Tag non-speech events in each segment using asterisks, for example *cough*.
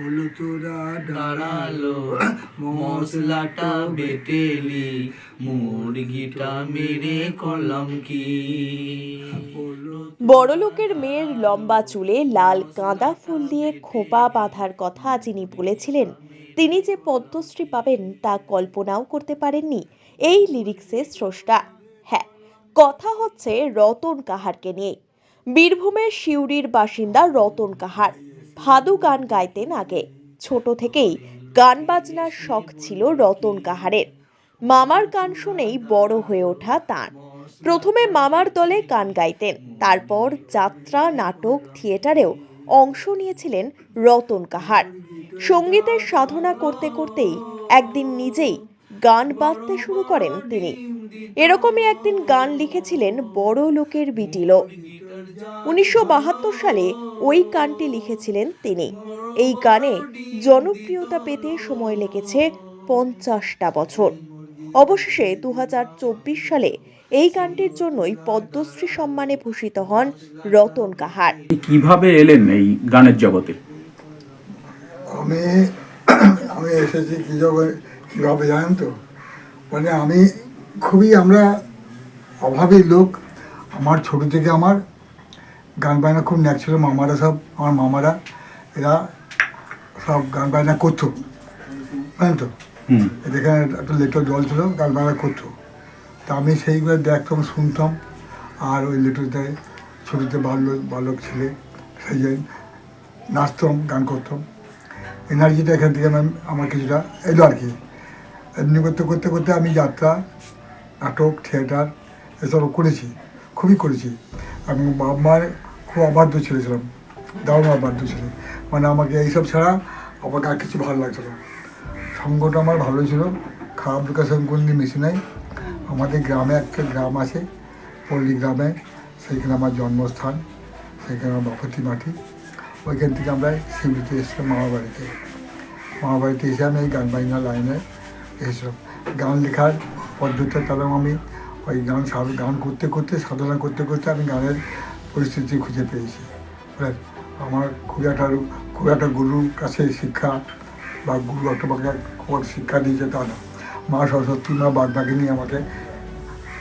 হলো তোরা দাঁড়াল, মশলাটা বেটেলি, মুরগিটা মেরে করলাম কি? বড়লোকের মেয়ের লম্বা চুলে লাল কাঁদা ফুল দিয়ে খোপা বাঁধার কথা যিনি বলেছিলেন, তিনি যে পদ্মশ্রী পাবেন তা কল্পনাও করতে পারেননি, এই লিরিক্সের স্রষ্টা। হ্যাঁ কথা হচ্ছে রতন কাহারকে নিয়ে। বীরভূমের সিউড়ির বাসিন্দা রতন কাহার। ভাদু গান গাইতেন আগে ছোট থেকেই গান বাজনার শখ ছিল রতন কাহারের। মামার গান শুনেই বড় হয়ে ওঠা তাঁর। প্রথমে মামার দলে গান গাইতেন, তারপর যাত্রা, নাটক, থিয়েটারেও অংশ নিয়েছিলেন রতন কাহার। সঙ্গীতের সাধনা করতে করতেই একদিন নিজেই গান বাঁধতে শুরু করেন তিনি। এরকমই একদিন গান লিখেছিলেন বড় লোকের বিটিলো উনিশশো বাহাত্তর সালে ওই গানটি লিখেছিলেন তিনি। এই গানে জনপ্রিয়তা পেতে সময় লেগেছে পঞ্চাশটা বছর। অবশেষে দু হাজার চব্বিশ সালে এই গানটির জন্যই পদ্মশ্রী সম্মানে ভূষিত হন রতন কাহার। কীভাবে এলেন এই গানের জগতে? আমি আমি এসেছি কী জগৎ কীভাবে জানেন তো? মানে আমি খুবই আমরা অভাবী লোক। আমার ছোট থেকে আমার গান বাজনা খুব ন্যাক ছিল মামারা সব আমার মামারা এরা সব গান বাজনা করতো। জানেন তো? এখানে একটা লেটোর জল ছিল গান বাজনা করতো। তা আমি সেইগুলো দেখতাম শুনতাম আর ওই লেটোতে ছোটোতে বাল্য বালক ছেলে সেই যে নাচতাম গান করতাম। এনার্জিটা এখান থেকে আমি আমার কিছুটা এলো আর কি। এমনি করতে করতে করতে আমি যাত্রা নাটক থিয়েটার এসব করেছি খুবই করেছি। আমি বাবা মায়ের খুব অবাধ্য ছেলেছিলাম, দারুণ অবাধ্য ছিল মানে আমাকে এইসব ছাড়া আমাকে আর কিছু ভালো লাগতো না। সঙ্গটা আমার ভালো ছিল, খারাপ বিকাশ কোনো বেশি নাই। আমাদের গ্রামে একটা গ্রাম আছে, পল্লী গ্রামে, সেইখানে আমার জন্মস্থান, সেইখানে আমার বাপতি মাটি। ওইখান থেকে আমরা শিউলিতে এসেছিলাম মামা বাড়িতে। মামা বাড়িতে এসে আমি এই গান বাজনা লাইনে এসেছিলাম। গান লেখার পদ্ধতিটা তাহলে আমি ওই গান গান করতে করতে সাধনা করতে করতে আমি গানের পরিস্থিতি খুঁজে পেয়েছি। আমার খুব একটা খুব একটা গুরুর কাছে শিক্ষা বা গুরু একটা আমাকে খুব শিক্ষা দিয়েছে তা না মা সরস্বতী মা বাগনাকে নিয়ে আমাকে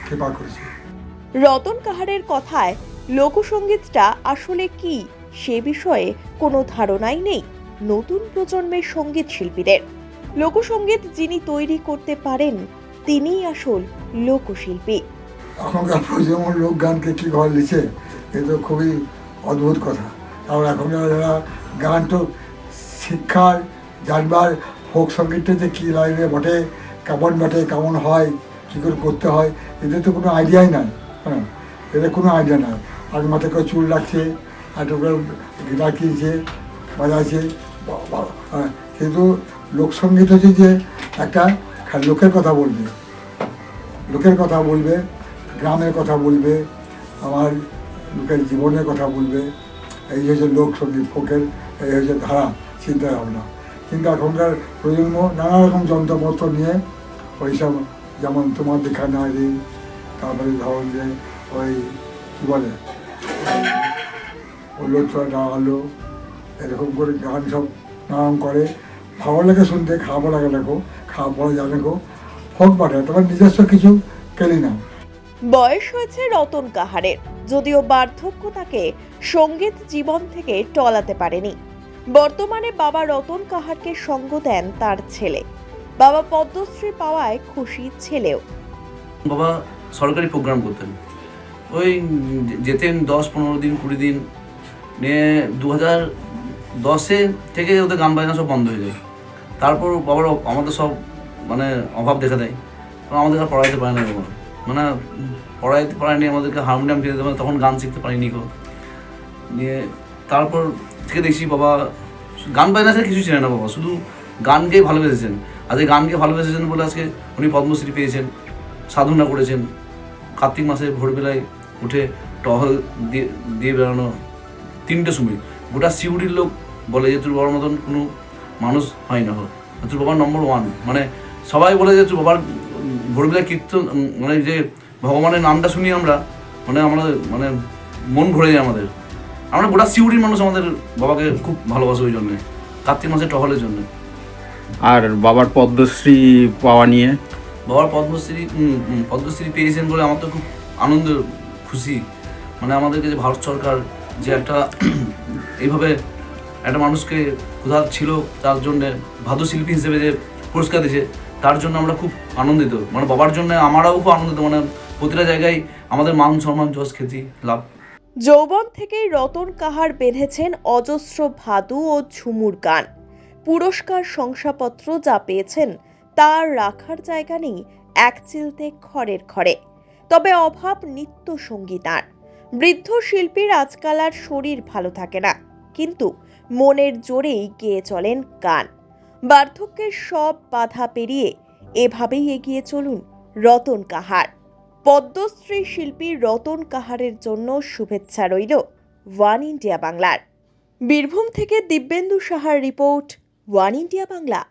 কৃপা করেছে। রতন কাহারের কথায় লোকসঙ্গীতটা আসলে কি সে বিষয়ে কোনো ধারণাই নেই নতুন প্রজন্মের সংগীত শিল্পীদের। লোকসঙ্গীত যিনি তৈরি করতে পারেন, তিনিই আসল লোকশিল্পী। এখনকার প্রজন্ম লোক গানকে কী ঘর লিখে এ তো খুবই অদ্ভুত কথা। কারণ এখনকার যারা গান তো শিক্ষার জানবার ফোক সঙ্গীতটা যে কী লাইনে বটে কেমন বটে কেমন হয় কী করে করতে হয় এদের তো কোনো আইডিয়াই নাই হ্যাঁ? এদের কোনো আইডিয়া নাই। আর মাথায় করে চুল রাখছে আর গিটার কিনছে বাজাচ্ছে হ্যাঁ, কিন্তু লোকসঙ্গীত হচ্ছে যে একটা লোকের কথা বলবে। লোকের কথা বলবে গ্রামের কথা বলবে, আমার লোকের জীবনের কথা বলবে, এই হচ্ছে লোকসঙ্গীত ফোকের, এই হচ্ছে ধারা, চিন্তা ভাবনা। কিন্তু এখনকার প্রজন্ম নানা রকম যন্ত্রপত্র নিয়ে ওইসব, যেমন তোমার দেখা না নারী তারপরে ধরো যে ওই কী বলে হলো, এরকম করে গান সব নানান করে। ভালো লাগে শুনতে খারাপও লাগে দেখো খারাপ ভালো জানে গো। হোক পাঠায় তোমার নিজস্ব কিছু কেলি না। বয়স হয়েছে রতন কাহারের। যদিও বার্ধক্য তাকে সংগীত জীবন থেকে টলাতে পারেনি। বর্তমানে বাবা রতন কাহারকে সঙ্গ দেন তার ছেলে। বাবা পদ্মশ্রী পাওয়ায় খুশি ছেলেও। বাবা সরকারি প্রোগ্রাম করতেন। ওই যেতেন দশ, পনেরো দিন, কুড়ি দিন, নিয়ে দু হাজার দশে থেকে ওদের গান বাজনা সব বন্ধ হয়ে যায়। তারপর বাবার আমাদের সব মানে অভাব দেখা দেয়। আমাদের আর পড়াইতে পারে না মানে পড়াইতে পারেনি আমাদেরকে হারমোনিয়াম কিনে দেবে তখন গান শিখতে পারিনি কেউ নিয়ে তারপর থেকে দেখছি বাবা, গান বাজনা ছাড়া কিছু ছিলেন না বাবা, শুধু গানকেই ভালোবেসেছেন। আজকে গানকে ভালোবেসেছেন বলে আজকে উনি পদ্মশ্রী পেয়েছেন, সাধনা করেছেন। কার্তিক মাসে ভোরবেলায় উঠে টহল দিয়ে দিয়ে বেড়ানো তিনটে সময়। গোটা সিউড়ির লোক বলে যে, তোর বাবার মতন কোনো মানুষ হয় না হোক তোর বাবার নম্বর ওয়ান মানে সবাই বলে যে, তোর বাবার ভোরবেলায় কীর্তন মানে যে ভগবানের নামটা শুনি আমরা মানে আমরা মানে মন ভরে যায় আমাদের। আমরা গোটা সিউড়ির মানুষ আমাদের বাবাকে খুব ভালোবাসে ওই জন্যে কার্তিক মাসে টহলের জন্য। আর বাবার পদ্মশ্রী পাওয়া নিয়ে? বাবার পদ্মশ্রী পদ্মশ্রী পেয়েছেন বলে আমার তো খুব আনন্দ খুশি। মানে আমাদেরকে যে ভারত সরকার যে একটা *clears throat* এইভাবে একটা মানুষকে কোথাও ছিল তার জন্যে ভাদু শিল্পী হিসেবে যে পুরস্কার দিয়েছে তার জন্য আমরা খুব আনন্দিত। মানে বাবার জন্য আমরাও খুব আনন্দিত। মানে প্রতিটা জায়গায় আমাদের মান সম্মান, যশ, খ্যাতি, লাভ। যৌবন থেকেই রতন কাহার বেঁধেছেন অজস্র ভাদু ও ঝুমুর গান। পুরস্কার শংসাপত্র যা পেয়েছেন তার রাখার জায়গা নেই এক চিলতে খড়ের ঘরে। তবে অভাব নিত্য সঙ্গীতার বৃদ্ধ শিল্পীর আজকাল আর শরীর ভালো থাকে না। কিন্তু মনের জোরেই গেয়ে চলেন গান। বার্ধক্যের সব বাধা পেরিয়ে এভাবেই এগিয়ে চলুন রতন কাহার। পদ্মশ্রী শিল্পী রতন কাহারের জন্য শুভেচ্ছা রইল ওয়ান ইন্ডিয়া বাংলার। বীরভূম থেকে দিব্যেন্দু সাহার রিপোর্ট ওয়ান ইন্ডিয়া বাংলা।